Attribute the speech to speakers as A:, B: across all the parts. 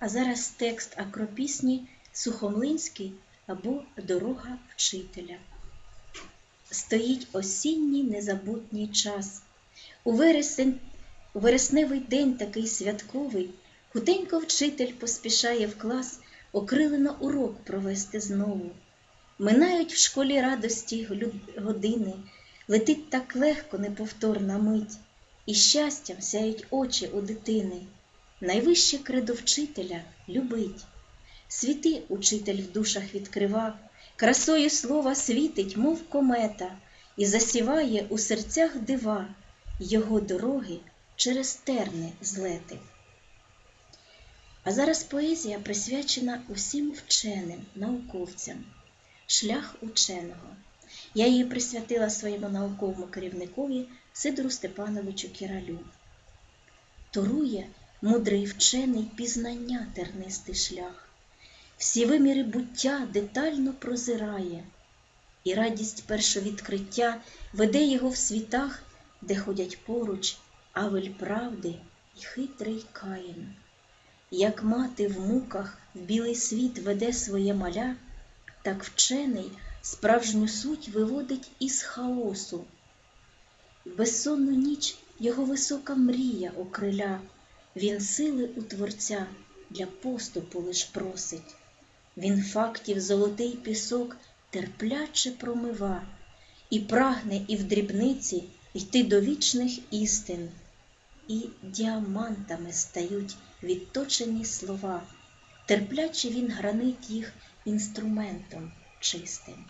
A: А зараз текст акропісні Сухомлинський або Дорога вчителя. Стоїть осінній незабутній час. У вересень, вересневий день такий святковий, хутенько вчитель поспішає в клас окрилено урок провести знову. Минають в школі радості години, летить так легко неповторна мить, і щастям сяють очі у дитини. Найвище кредо вчителя любить. Світи учитель в душах відкрива, красою слова світить, мов комета, і засіває у серцях дива його дороги через терни злети. А зараз поезія присвячена усім вченим, науковцям, шлях ученого. Я її присвятила своєму науковому керівникові Сидору Степановичу Кіралю. Торує мудрий вчений пізнання тернистий шлях, всі виміри буття детально прозирає, і радість першовідкриття веде його в світах, де ходять поруч авель правди і хитрий каїн. Як мати в муках в білий світ веде своє маля, так вчений справжню суть виводить із хаосу. В безсонну ніч його висока мрія окриля, він сили у Творця для поступу лиш просить. Він фактів золотий пісок терпляче промива, і прагне і в дрібниці йти до вічних істин, і діамантами стають відточені слова, терпляче він гранить їх інструментом чистим.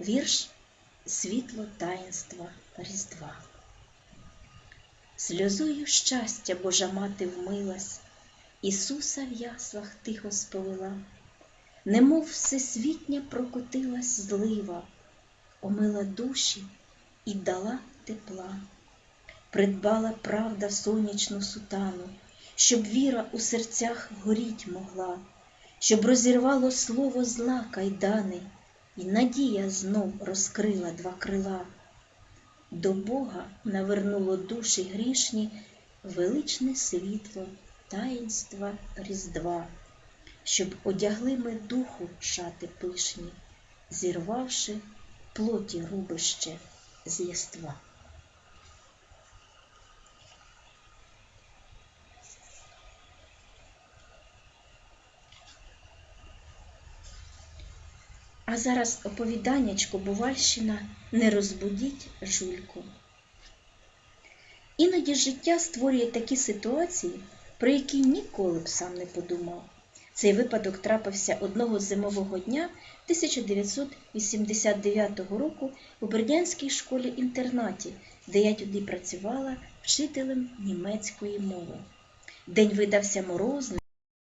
A: Вірш Світло таїнства Різдва. Сльозою щастя Божа мати вмилась, Ісуса в яслах тихо сповела, немов всесвітня прокотилась злива, омила душі і дала тепла, придбала правда сонячну сутану, щоб віра у серцях горіть могла, щоб розірвало слово зла кайдани, і надія знов розкрила два крила. До Бога навернуло душі грішні величне світло таїнства Різдва, щоб одягли ми духу шати пишні, зірвавши плоті рубище з. А зараз оповіданнячко Бувальщина не розбудіть жульку. Іноді життя створює такі ситуації, про які ніколи б сам не подумав. Цей випадок трапився одного зимового дня 1989 року у Бердянській школі-інтернаті, де я тоді працювала вчителем німецької мови. День видався морозний.